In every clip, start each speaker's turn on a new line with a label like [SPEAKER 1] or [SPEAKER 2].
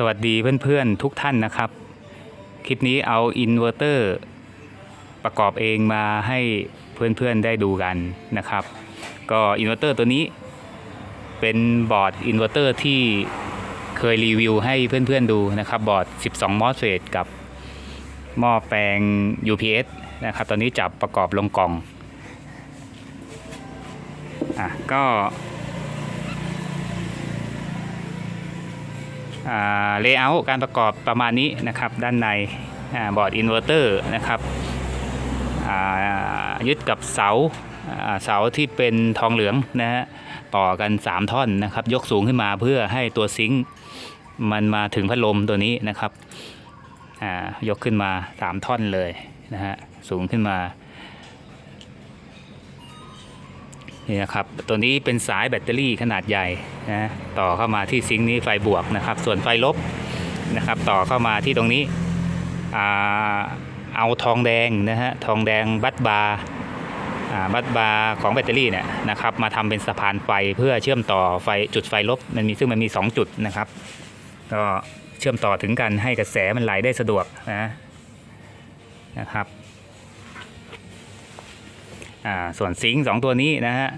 [SPEAKER 1] สวัสดีเพื่อนๆทุกท่านนะครับ คลิปนี้เอาอินเวอร์เตอร์ประกอบเองมาให้เพื่อนๆได้ดูกันนะครับ ก็อินเวอร์เตอร์ตัวนี้เป็นบอร์ดอินเวอร์เตอร์ที่เคยรีวิวให้เพื่อนๆดูนะครับ บอร์ด 12 MOSFET กับหม้อแปลง UPS นะครับ ตอนนี้จับประกอบลงกล่องอะก็ เลเยอร์การประกอบประมาณนี้นะครับ ด้านในบอร์ดอินเวอร์เตอร์นะครับยึดกับเสาเสาที่เป็นทองเหลืองนะฮะต่อกัน 3 ท่อนนะครับ ยกสูงขึ้นมาเพื่อให้ตัวซิงค์มันมาถึงพัดลมตัวนี้นะครับยกขึ้นมา 3 ท่อนเลยนะฮะสูงขึ้นมา นี่นะครับ ตัวนี้เป็นสายแบตเตอรี่ขนาดใหญ่นะต่อเข้ามาที่ซิงค์นี้ไฟบวกนะครับ ส่วนไฟลบนะครับ ต่อเข้ามาที่ตรงนี้เอาทองแดงนะฮะทองแดงบัตบาร์บัตบาร์ของแบตเตอรี่เนี่ยนะครับมาทำเป็นสะพานไฟเพื่อเชื่อมต่อไฟจุดไฟลบมันมีซึ่งมันมี 2 จุดนะครับก็เชื่อมต่อถึงกันให้กระแสมันไหลได้สะดวกนะนะครับ อ่าส่วนซิงค์สองตัวนี้นะฮะ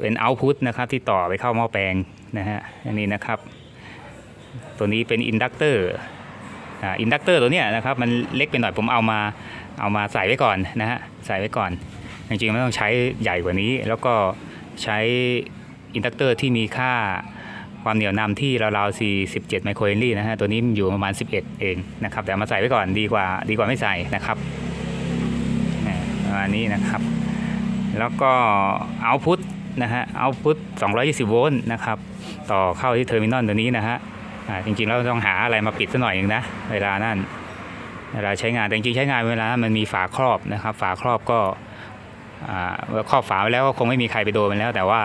[SPEAKER 1] เป็นเอาพุตนะครับที่ต่อไปเข้าหม้อแปลงนะฮะอันนี้นะครับ ตัวนี้เป็นอินดักเตอร์อ่ินดักเตอร์ตัวเนี้ยนะครับมันเล็กไปหน่อยผมเอามาเอามาใส่ไว้ก่อนนะฮะใส่ไว้ก่อน จริงๆไม่ต้องใช้ใหญ่กว่านี้ แล้วก็ใช้อินดักเตอร์ที่มีค่าความเหนียวนำที่ราวๆ47ไมโครเฮนรี่นะฮะตัวนี้อยู่ประมาณ 11 เองนะครับแต่เอามาใส่ไว้ก่อนดีกว่าดีกว่าไม่ใส่นะครับเนี่ยประมาณนี้นะครับ แล้วก็เอาพุตนะฮะเอาพุต220 โวลต์นะครับ ต่อเข้าที่เทอร์มินอลตัวนี้นะฮะอ่าจริงๆแล้วต้องหาอะไรมาปิดซะหน่อยหนึงนะ เวลานั่นเวลาใช้งานแต่จริงๆใช้งานเวลามันมีฝาครอบนะครับ ฝาครอบก็อ่าครอบฝาไว้แล้วก็คงไม่มีใครไปโดนมันแล้ว แต่ว่า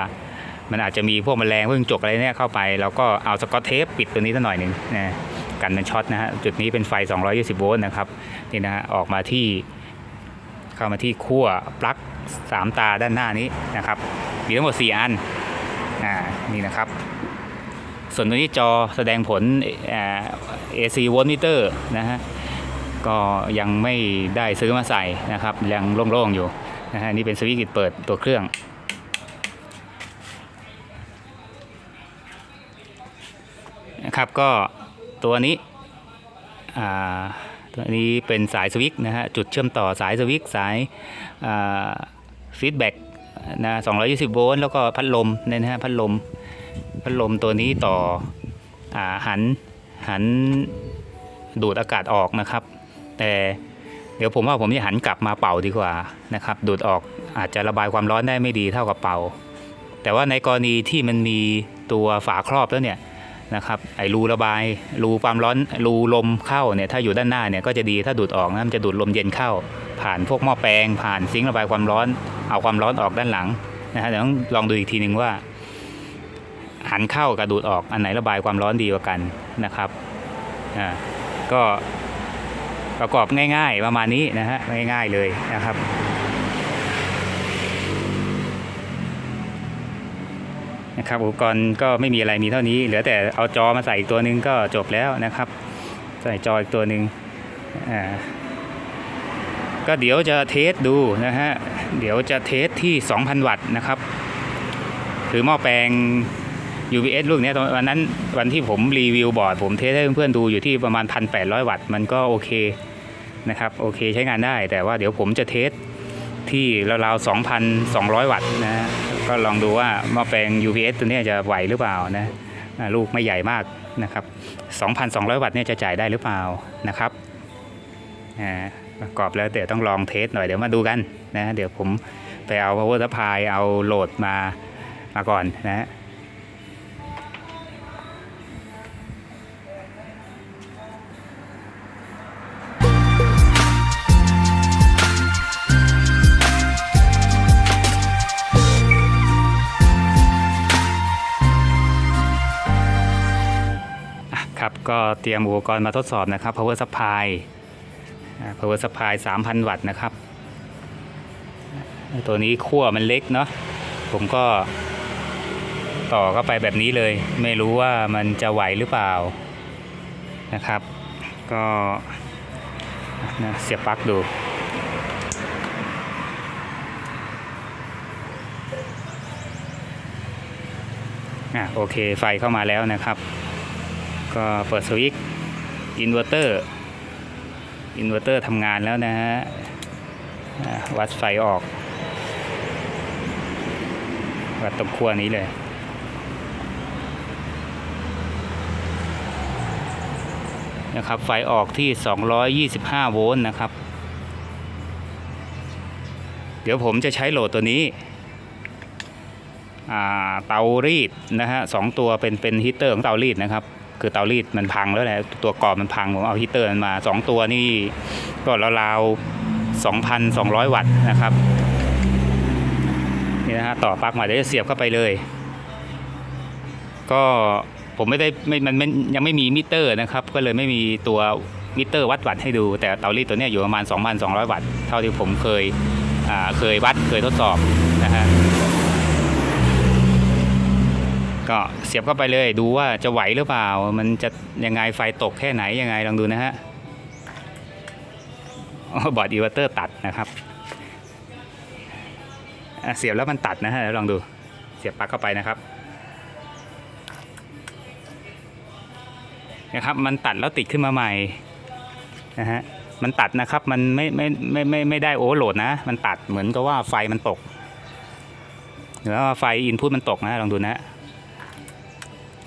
[SPEAKER 1] มันอาจจะมีพวกแมลงพวกจกอะไรเนี่ยเข้าไปแล้วก็เอาสกอตเทปปิดตัวนี้ซะหน่อยหนึ่งนะกันมันช็อตนะฮะจุดนี้เป็นไฟ 220 โวลต์นะครับนี่นะฮะออกมาที่ เข้ามาที่ขั้วปลั๊กสามตาด้านหน้านี้นะครับ มีทั้งหมด 4 อันอ่านี่นะครับ ส่วนตัวนี้จอแสดงผลอ่า AC โวลต์มิเตอร์นะฮะก็ยังไม่ได้ซื้อมาใส่นะครับ ยังโล่งๆอยู่นะฮะนี่เป็นสวิตช์เปิดตัวเครื่องนะครับก็ตัวนี้อ่า ตัวนี้เป็นสายสวิตช์นะฮะจุดเชื่อมต่อสายสวิตช์สายฟีดแบ็กนะ220 โวลต์แล้วก็พัดลมนะฮะพัดลมพัดลมตัวนี้ต่ออหันหันดูดอากาศออกนะครับ แต่เดี๋ยวผมว่าผมจะหันกลับมาเป่าดีกว่านะครับ ดูดออกอาจจะระบายความร้อนได้ไม่ดีเท่ากับเป่า แต่ว่าในกรณีที่มันมีตัวฝาครอบแล้วเนี่ย นะครับไอ้รูระบายรูความร้อนรูลมเข้าเนี่ยถ้าอยู่ด้านหน้าเนี่ยก็จะดีถ้าดูดออกนะมันจะดูดลมเย็นเข้า ผ่านพวกหม้อแปลง ผ่านซิงค์ระบายความร้อน เอาความร้อนออกด้านหลังนะฮะเดี๋ยวต้องลองดูอีกทีหนึ่งว่า หันเข้ากับดูดออกอันไหนระบายความร้อนดีกว่ากันนะครับอ่าก็ประกอบง่าย ๆ ประมาณนี้นะฮะง่าย ๆเลยนะครับ นะครับอุปกรณ์ก็ไม่มีอะไรมีเท่านี้ เหลือแต่เอาจอมาใส่อีกตัวหนึ่งก็จบแล้วนะครับ ใส่จออีกตัวหนึ่งอ่าก็เดี๋ยวจะเทสดูนะฮะเดี๋ยวจะเทสที่ 2,000 วัตต์นะครับคือหม้อแปลง UPS ลูกนี้ตอนวันนั้นวันที่ผมรีวิวบอร์ด ผมเทสให้เพื่อนๆดูอยู่ที่ประมาณ 1,800 วัตต์มันก็โอเคนะครับโอเคใช้งานได้แต่ว่าเดี๋ยวผมจะเทสที่ราวๆ 2,200 วัตต์นะฮะ ก็ลองดูว่าหม้อแปลง UPS ตัวนี้จะไหวหรือเปล่านะลูกไม่ใหญ่มากนะครับ 2,200 วัตต์เนี่ยจะจ่ายได้หรือเปล่านะครับอ่าประกอบแล้วเดี๋ยวต้องลองเทสหน่อยเดี๋ยวมาดูกันนะเดี๋ยวผมไปเอา power supply เอาโหลดมามาก่อนนะ ก็เตรียมอุปกรณ์มาทดสอบนะครับ power supply power supply 3,000 วัตต์นะครับ ตัวนี้ขั้วมันเล็กเนาะผมก็ต่อเข้าไปแบบนี้เลย ไม่รู้ว่ามันจะไหวหรือเปล่านะครับ ก็นะเสียบปลั๊กดู อะโอเคไฟเข้ามาแล้วนะครับ ก็เปิดสวิตช์อินเวอร์เตอร์อินเวอร์เตอร์ทำงานแล้วนะฮะวัดไฟออก วัดตรงขั้วนี้เลย นะครับ ไฟออกที่ 225 โวลต์นะครับ เดี๋ยวผมจะใช้โหลดตัวนี้เตารีดนะฮะสองตัวเป็นเป็นฮีเตอร์ของเตารีดนะครับ คือเตารีดมันพังแล้วแหละตัวกรอบมันพังผมเอาฮีตเตอร์มันมาสองตัวนี่ก็ราวๆ2,200 วัตต์นะครับนี่นะฮะต่อปลั๊กมาเดี๋ยวจะเสียบเข้าไปเลย ก็ผมไม่ได้ไม่มันยังไม่มีมิเตอร์นะครับ ก็เลยไม่มีตัวมิเตอร์วัดวัตต์ให้ดู แต่เตารีดตัวนี้อยู่ประมาณ 2,200 วัตต์เท่าที่ผมเคยเคยวัดเคยทดสอบนะฮะ ก็เสียบเข้าไปเลยดูว่าจะไหวหรือเปล่า มันจะยังไงไฟตกแค่ไหนยังไงลองดูนะฮะบอร์ดอินเวอร์เตอร์ตัดนะครับเสียบแล้วมันตัดนะฮะเดี๋ยวลองดูเสียบปลั๊กเข้าไปนะครับนะครับมันตัดแล้วติดขึ้นมาใหม่นะฮะมันตัดนะครับมันไม่ไม่ไม่ไม่ไม่ได้โอเวอร์โหลดนะ มันตัดเหมือนกับว่าไฟมันตกหรือว่าไฟอินพุตมันตกนะลองดูนะ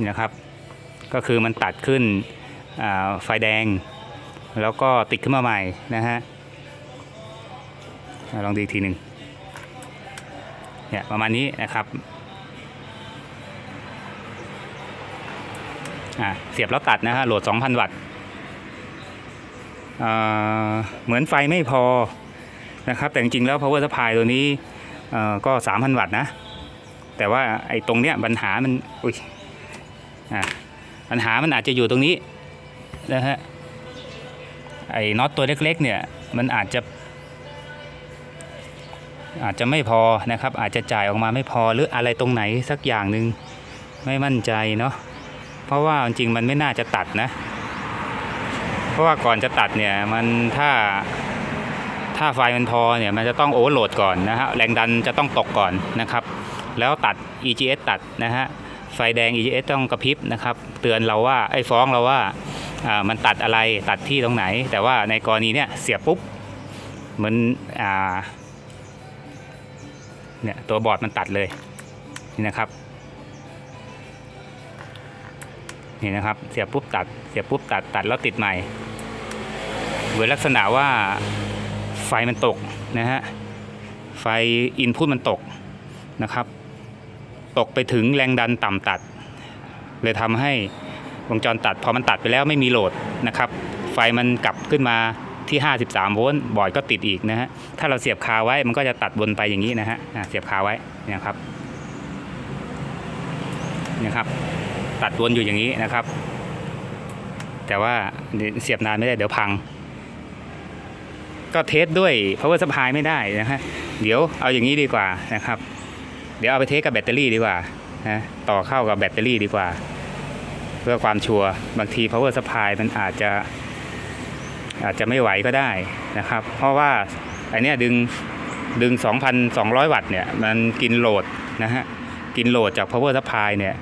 [SPEAKER 1] นะครับ ก็คือมันตัดขึ้นไฟแดง แล้วก็ติดขึ้นมาใหม่นะฮะลองดูอีกทีหนึ่งเนี่ยประมาณนี้นะครับเสียบแล้วตัดนะฮะโหลด 2,000 วัตต์เหมือนไฟไม่พอนะครับ แต่จริงๆแล้ว power supply ตัวนี้ก็ 3,000 วัตต์นะ แต่ว่าไอ้ตรงเนี้ยปัญหามันอุ้ย อะปัญหามันอาจจะอยู่ตรงนี้นะฮะไอ้น็อตตัวเล็กๆเนี่ยมันอาจจะ อาจจะไม่พอนะครับ อาจจะจ่ายออกมาไม่พอหรืออะไรตรงไหนสักอย่างหนึ่งไม่มั่นใจเนาะเพราะว่าจริงๆมันไม่น่าจะตัดนะ เพราะว่าก่อนจะตัดเนี่ยมันถ้าถ้าไฟมันพอเนี่ยมันจะต้องโอเวอร์โหลดก่อนนะฮะแรงดันจะต้องตกก่อนนะครับ แล้วตัด EGS ตัดนะฮะ ไฟแดง EGS ต้องกระพริบนะครับ เตือนเราว่าไอ้ฟ้องเราว่าามันตัดอะไรตัดที่ตรงไหน แต่ว่าในกรณีเนี้ยเสียบปุ๊บเหมือนเนี่ยตัวบอร์ดมันตัดเลยนี่นะครับนี่นะครับ เสียบปุ๊บตัด เสียบปุ๊บตัดตัดแล้วติดใหม่โดยลักษณะว่าไฟมันตกนะฮะไฟอินพุตมันตกนะครับ ตกไปถึงแรงดันต่ำตัด เลยทำให้วงจรตัดพอมันตัดไปแล้วไม่มีโหลดนะครับ ไฟมันกลับขึ้นมาที่ 53 โวลต์บอร์ดก็ติดอีกนะฮะ ถ้าเราเสียบคาไว้มันก็จะตัดวนไปอย่างนี้นะฮะเสียบคาไว้นี่ครับนี่ครับ ตัดวนอยู่อย่างนี้นะครับ แต่ว่าเดี๋ยวเสียบนานไม่ได้เดี๋ยวพัง ก็เทสด้วย power supply ไม่ได้นะฮะ เดี๋ยวเอาอย่างนี้ดีกว่านะครับ เดี๋ยวเอาไปเทสกับแบตเตอรี่ดีกว่านะต่อเข้ากับแบตเตอรี่ดีกว่า เพื่อความชัวร์บางที power supply มันอาจจะ อาจจะไม่ไหวก็ได้นะครับ เพราะว่าอันเนี้ยดึงดึง 2,200 วัตต์เนี่ย มันกินโหลดนะฮะ กินโหลดจาก power supply เนี่ย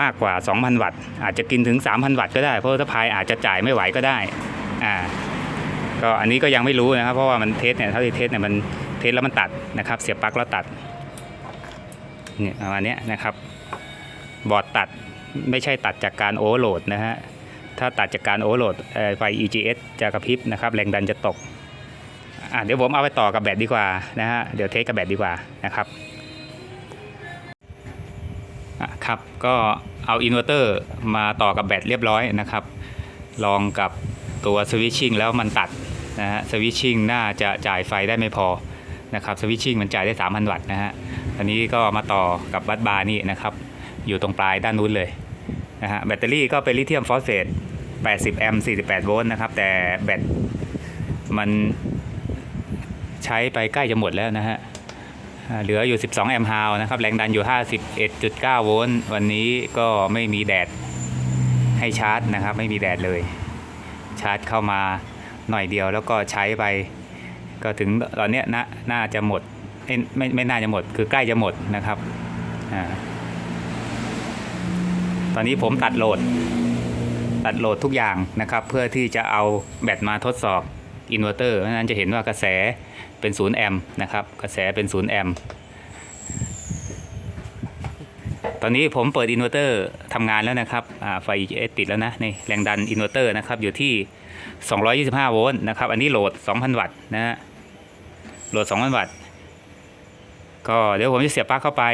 [SPEAKER 1] มากกว่า 2,000 วัตต์ อาจจะกินถึง 3,000 วัตต์ก็ได้ power supply อาจจะจ่ายไม่ไหวก็ได้ อ่า ก็อันนี้ก็ยังไม่รู้นะครับ เพราะว่ามันเทสเนี่ย เท่าที่เทสเนี่ยมันเทสแล้วมันตัดนะครับ เสียบปลั๊กแล้วตัด เนี่ยประมาณเนี้ยนะครับ บอร์ดตัดไม่ใช่ตัดจากการโอเวอร์โหลดนะฮะ ถ้าตัดจากการโอเวอร์โหลดเอ่อไฟ EGS จะกระพริบนะครับ แรงดันจะตก อะเดี๋ยวผมเอาไปต่อกับแบตดีกว่านะฮะ เดี๋ยวเทสกับแบตดีกว่านะครับอะครับ ก็เอาอินเวอร์เตอร์มาต่อกับแบตเรียบร้อยนะครับ ลองกับตัวสวิตชิ่งแล้วมันตัดนะฮะ สวิตชิ่งน่าจะจ่ายไฟได้ไม่พอนะครับ สวิตชิ่งมันจ่ายได้ 3,000 วัตต์นะฮะ อันนี้ก็มาต่อกับบัตบาร์นี่นะครับ อยู่ตรงปลายด้านนู้นเลยนะฮะแบตเตอรี่ก็เป็นลิเธียมฟอสเฟต 80 แอมป์ 48 โวลต์นะครับ แต่แบตมันใช้ไปใกล้จะหมดแล้วนะฮะ เหลืออยู่ 12 แอมป์ฮาวนะครับ แรงดันอยู่ 51.9 โวลต์ วันนี้ก็ไม่มีแดดให้ชาร์จนะครับ ไม่มีแดดเลย ชาร์จเข้ามาหน่อยเดียวแล้วก็ใช้ไป ก็ถึงตอนนี้น่าน่าจะหมด ไม่ไม่น่าจะหมด คือใกล้จะหมดนะครับอตอนนี้ผมตัดโหลด ตัดโหลดทุกอย่างนะครับ เพื่อที่จะเอาแบตมาทดสอบอินเวอร์เตอร์เพราะนั้นจะเห็นว่ากระแสเป็น0แอมป์นะครับ กระแสเป็น0แอมป์ตอนนี้ผมเปิดอินเวอร์เตอร์ทำงานแล้วนะครับไฟ EGS ติดแล้วนะนี่แรงดันอินเวอร์เตอร์นะครับอยู่ที่ 225 โวลต์นะครับ อันนี้โหลด 2,000 วัตต์นะฮะโหลด 2,000 วัตต์ ก็เดี๋ยวผมจะเสียบปลั๊กเข้าไป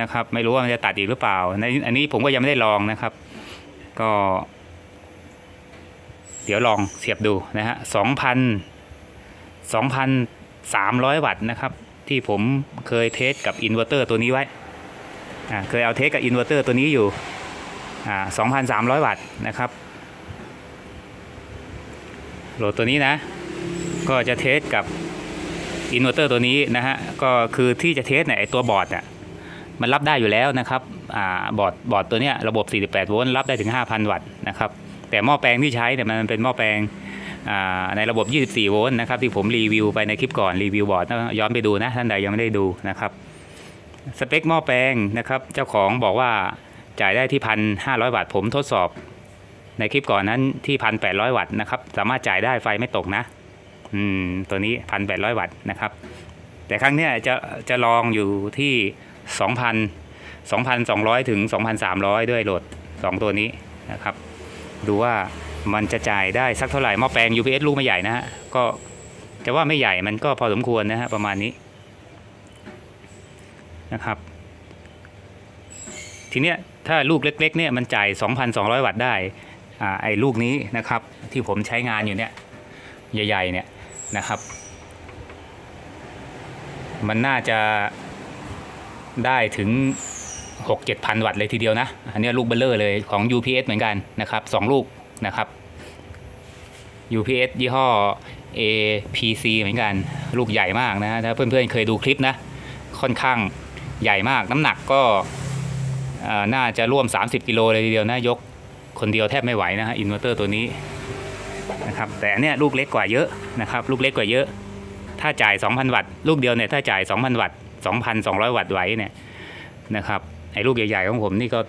[SPEAKER 1] นะครับ ไม่รู้ว่ามันจะตัดอีกหรือเปล่าในอันนี้ผมก็ยังไม่ได้ลองนะครับ ก็ เดี๋ยวลองเสียบดูนะฮะสองพันสองพันสามร้อยวัตต์นะครับ ที่ผมเคยเทสกับอินเวอร์เตอร์ตัวนี้ไว้อ่าเคยเอาเทสกับอินเวอร์เตอร์ตัวนี้อยู่อ่าสองพันสามร้อยวัตต์นะครับโหลดตัวนี้นะ ก็จะเทสกับ อินเวอร์เตอร์ตัวนี้นะฮะก็คือที่จะเทสเนี่ยตัวบอร์ดอะมันรับได้อยู่แล้วนะครับอ่าบอร์ดบอร์ดตัวเนี้ยระบบ 48 โวลต์รับได้ถึง 5,000 วัตต์นะครับแต่หม้อแปลงที่ใช้เนี่ยมันเป็นหม้อแปลงในระบบ 24 โวลต์นะครับที่ผมรีวิวไปในคลิปก่อนรีวิวบอร์ดย้อนไปดูนะท่านใดยังไม่ได้ดูนะครับสเปคหม้อแปลงนะครับเจ้าของบอกว่าจ่ายได้ที่1,500วัตต์ผมทดสอบ ในคลิปก่อนนั้นที่1,800วัตต์นะครับสามารถจ่ายได้ไฟไม่ตกนะ อืมตัวนี้1,800วัตต์นะครับ แต่ครั้งเนี้ยจะจะลองอยู่ที่2,000 2,200ถึง2,300ด้วยโหลด2ตัวนี้นะครับ ดูว่ามันจะจ่ายได้สักเท่าไหร่หม้อแปลง UPS ลูกไม่ใหญ่นะฮะก็จะว่าไม่ใหญ่มันก็พอสมควรนะฮะประมาณนี้นะครับ ทีเนี้ยถ้าลูกเล็ก ๆ เนี่ยมันจ่าย 2,200 วัตต์ได้อ่าไอ้ลูกนี้นะครับ ที่ผมใช้งานอยู่เนี่ย ใหญ่ ๆ เนี่ย นะครับ มันน่าจะได้ถึง 6 7พันวัตต์เลยทีเดียวนะ อันนี้ลูกเบลเลอร์เลยของ UPS เหมือนกันนะครับสองลูกนะครับ UPS ยี่ห้อ APC เหมือนกัน ลูกใหญ่มากนะถ้าเพื่อนๆเคยดูคลิปนะ ค่อนข้างใหญ่มากน้ำหนักก็น่าจะร่วม 30 กิโลเลยทีเดียวนะ ยกคนเดียวแทบไม่ไหวนะฮะอินเวอร์เตอร์ตัวนี้ นะครับ แต่เนี้ยลูกเล็กกว่าเยอะนะครับ ลูกเล็กกว่าเยอะ ถ้าจ่าย 2,000 วัตต์ลูกเดียวเนี่ยถ้าจ่าย 2,000 วัตต์2,200 วัตต์ไหวเนี่ยนะครับไอ้ลูกใหญ่ๆของผมนี่ก็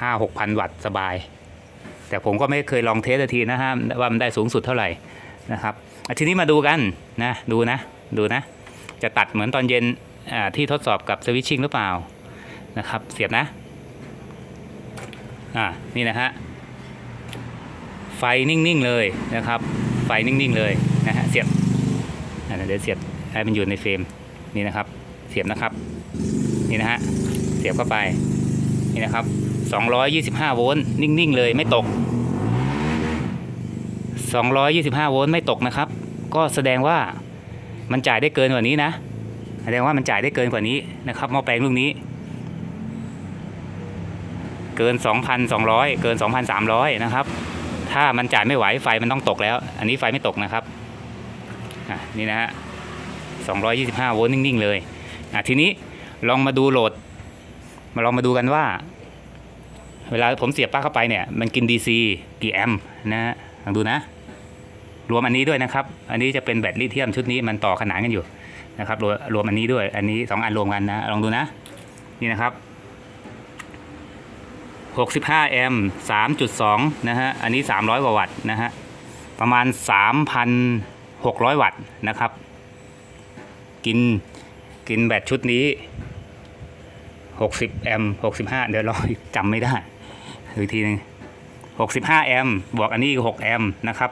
[SPEAKER 1] ห้าหกพันวัตต์สบาย แต่ผมก็ไม่เคยลองเทสทีนะฮะว่ามันได้สูงสุดเท่าไหร่นะครับทีนี้มาดูกันนะดูนะดูนะ จะตัดเหมือนตอนเย็นที่ทดสอบกับสวิตชิ่งหรือเปล่านะครับ เสียบนะอ่านี่นะฮะ ไฟนิ่งๆเลยนะครับ ไฟนิ่งๆเลยนะฮะเสียบอะเดี๋ยวเสียบให้มันอยู่ในเฟรมนี่นะครับ เสียบนะครับนี่นะฮะเสียบเข้าไปนี่นะครับ225โวลต์นิ่งๆเลยไม่ตก 225โวลต์ไม่ตกนะครับ ก็แสดงว่ามันจ่ายได้เกินกว่านี้นะ แสดงว่ามันจ่ายได้เกินกว่านี้นะครับหม้อแปลงลูกนี้ เกิน 2,200 เกิน 2,300 นะครับ ถ้ามันจ่ายไม่ไหวไฟมันต้องตกแล้ว อันนี้ไฟไม่ตกนะครับอะนี่นะฮะ225 โวลต์นิ่ง ๆ เลยอะทีนี้ลองมาดูโหลด มาลองมาดูกันว่า เวลาผมเสียบปลั๊กเข้าไปเนี่ย มันกิน DC กี่แอมป์นะฮะลองดูนะ รวมอันนี้ด้วยนะครับ อันนี้จะเป็นแบตลิเธียมชุดนี้มันต่อขนานกันอยู่นะครับรวมรวมอันนี้ด้วย อันนี้สองอันรวมกันนะ ลองดูนะ นี่นะครับ 65 แอมป์3.2 นะฮะ อันนี้ 300 กว่าวัตต์นะฮะ ประมาณ 3,600 วัตต์นะครับ กิน กินแบตชุดนี้ 60 แอมป์65 เดี๋ยวรอจำไม่ได้อีกทีนึง65 แอมป์บวกอันนี้อีก6แอมป์นะครับ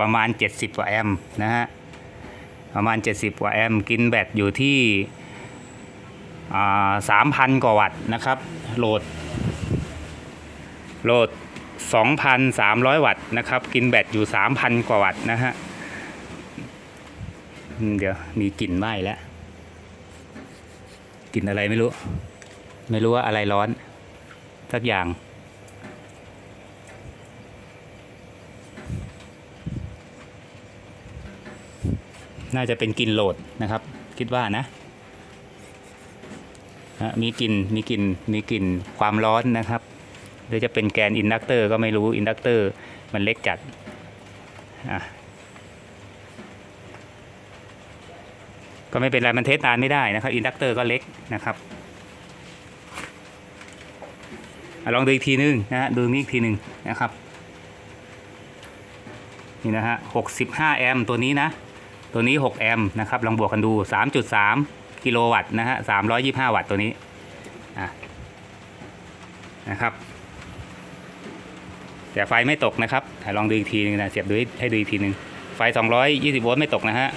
[SPEAKER 1] ประมาณ 70 กว่าแอมป์นะฮะ ประมาณ 70 กว่าแอมป์กินแบตอยู่ที่อ่า3,000 กว่าวัตต์นะครับ โหลด โหลด 2,300 วัตต์นะครับ กินแบตอยู่ 3,000 กว่าวัตต์นะฮะ เดี๋ยวมีกลิ่นไหม้แล้วกลิ่นอะไรไม่รู้ ไม่รู้ว่าอะไรร้อน สักอย่าง น่าจะเป็นกลิ่นโหลดนะครับ คิดว่านะมีกลิ่นมีกลิ่นมีกลิ่นความร้อนนะครับ หรือจะเป็นแกนอินดักเตอร์ก็ไม่รู้อินดักเตอร์มันเล็กจัดอะก็ไม่เป็นไรมันเทสนานไม่ได้นะครับอินดักเตอร์ก็เล็กนะครับอลองดูอีกทีนึงนะฮะดูนี่อีกทีหนึ่งนะครับนี่นะฮะ65 แอมป์ตัวนี้นะ ตัวนี้ 6 แอมป์นะครับ ลองบวกกันดู 3.3 กิโลวัตต์นะฮะ 325 วัตต์ตัวนี้ อะ นะครับ แต่ไฟไม่ตกนะครับลองดูอีกทีนึงนะเสียบดูให้ดูอีกทีนึงไฟ 220 โวลต์ไม่ตกนะฮะ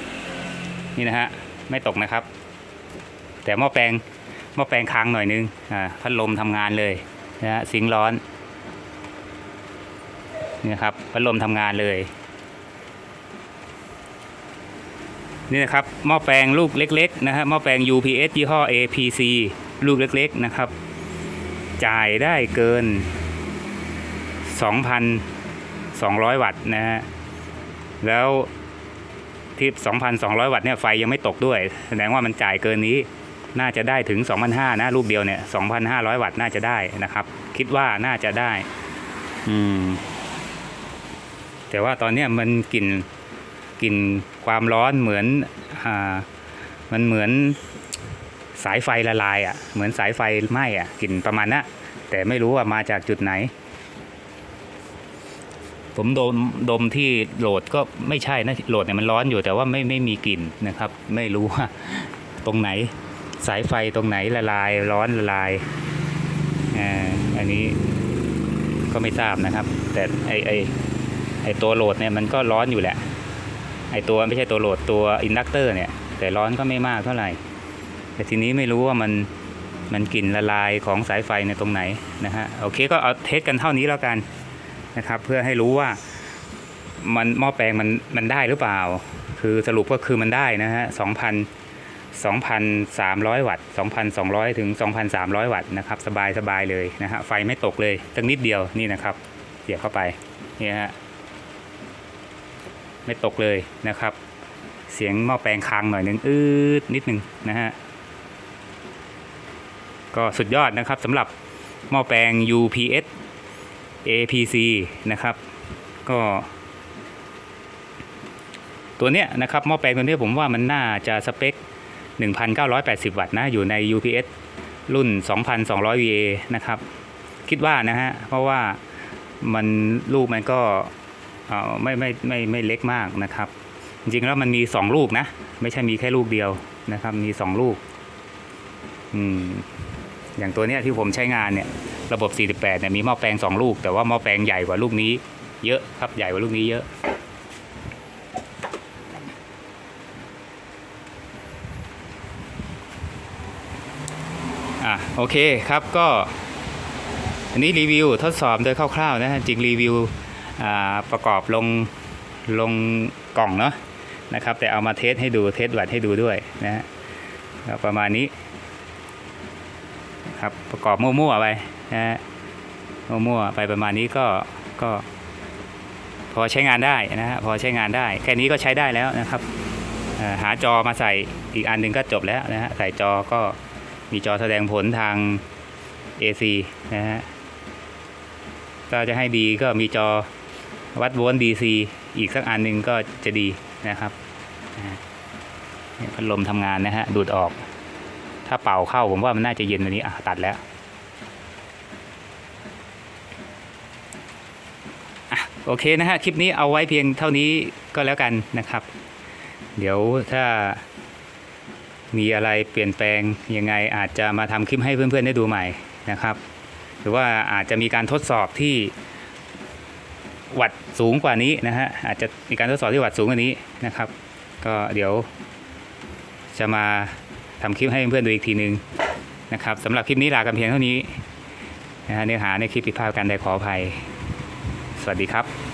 [SPEAKER 1] นี่นะฮะไม่ตกนะครับ แต่หม้อแปลงหม้อแปลงค้างหน่อยนึงอ่าพัดลมทำงานเลยนะฮะสิงร้อนนี่นะครับพัดลมทำงานเลย นี่นะครับหม้อแปลงลูกเล็กๆนะฮะหม้อแปลง UPS ยี่ห้อ APC ลูกเล็กๆนะครับ จ่ายได้เกิน 2,200 วัตต์นะฮะแล้วที่ 2,200 วัตต์เนี่ยไฟยังไม่ตกด้วยแสดงว่ามันจ่ายเกินนี้น่าจะได้ถึง 2,500นะลูกเดียวเนี่ย 2,500 วัตต์น่าจะได้นะครับ คิดว่าน่าจะได้ อืม แต่ว่าตอนนี้มันกลิ่นกลิ่นความร้อนเหมือนอ่ามันเหมือนสายไฟละลายอะ่ะ เหมือนสายไฟไหม้อะ่ะกลิ่นประมาณนั้นแต่ไม่รู้ว่ามาจากจุดไหน ผมดมดมที่โหลดก็ไม่ใช่นะโหลดเนี่ยมันร้อนอยู่แต่ว่าไม่ไม่มีกลิ่นนะครับ ไม่รู้ว่าตรงไหนสายไฟตรงไหนละลายร้อนละลายอ่าอันนี้ก็ไม่ทราบนะครับ แต่ไอไอไอตัวโหลดเนี่ยมันก็ร้อนอยู่แหละ ไอตัวไม่ใช่ตัวโหลดตัวอินดักเตอร์เนี่ย แต่ร้อนก็ไม่มากเท่าไหร่ แต่ทีนี้ไม่รู้ว่ามันมันกลิ่นละลายของสายไฟในตรงไหนนะฮะโอเคก็เอาเทสกันเท่านี้แล้วกัน นะครับ เพื่อให้รู้ว่ามันหม้อแปลงมันมันได้หรือเปล่า คือสรุปก็คือมันได้นะฮะสองพันสองพันสามร้อยวัตต์สองพันสองร้อยถึงสองพันสามร้อยวัตต์นะครับ สบายสบายเลยนะฮะ ไฟไม่ตกเลยสักนิดเดียวนี่นะครับ เสียบเข้าไป นี่ฮะ ไม่ตกเลยนะครับ เสียงหม้อแปลงค้างหน่อยนึงอืดนิดนึงนะฮะ ก็สุดยอดนะครับสำหรับหม้อแปลง UPS APC นะครับ ก็ตัวเนี้ยนะครับหม้อแปลงตัวนี้ผมว่ามันน่าจะสเปค 1,980 วัตต์นะ อยู่ใน UPS รุ่น 2,200 VA นะครับ คิดว่านะฮะ เพราะว่ามันลูกมันก็เอ่อไม่ไม่ไม่ไม่เล็กมากนะครับ จริงๆแล้วมันมีสองลูกนะ ไม่ใช่มีแค่ลูกเดียวนะครับ มีสองลูก อืม อย่างตัวเนี้ยที่ผมใช้งานเนี่ย ระบบ 48เนี่ยมีหม้อแปลงสองลูก แต่ว่าหม้อแปลงใหญ่กว่าลูกนี้ เยอะครับใหญ่กว่าลูกนี้เยอะ อะโอเคครับก็ อันนี้รีวิวทดสอบโดยคร่าวๆนะจริงรีวิวอ่าประกอบลงลงกล่องเนาะนะครับ แต่เอามาเทสให้ดูเทสวัดให้ดูด้วยนะฮะประมาณนี้ครับประกอบมั่วๆไป นะมั่วๆไปประมาณนี้ก็ก็พอใช้งานได้นะฮะพอใช้งานได้ แค่นี้ก็ใช้ได้แล้วนะครับหาจอมาใส่อีกอันหนึ่งก็จบแล้วนะฮะใส่จอก็มีจอแสดงผลทาง AC นะฮะก็จะให้ดีก็มีจอวัดโวลต์ DC อีกสักอันหนึ่งก็จะดีนะครับพัดลมทำงานนะฮะดูดออก ถ้าเป่าเข้าผมว่ามันน่าจะเย็นตัวนี้อะตัดแล้วอะ โอเคนะฮะ คลิปนี้เอาไว้เพียงเท่านี้ก็แล้วกันนะครับ เดี๋ยวถ้ามีอะไรเปลี่ยนแปลงยังไงอาจจะมาทำคลิปให้เพื่อนๆได้ดูใหม่นะครับ หรือว่าอาจจะมีการทดสอบที่วัดสูงกว่านี้นะฮะอาจจะมีการทดสอบที่วัดสูงกว่านี้นะครับ ก็เดี๋ยวจะมาทำคลิปให้เพื่อนๆดูอีกทีนึงนะครับสำหรับคลิปนี้ลากันเพียงเท่านี้นะฮะเนื้อหาในคลิปผิดพลาดกันใดขออภัย วัสดีครับ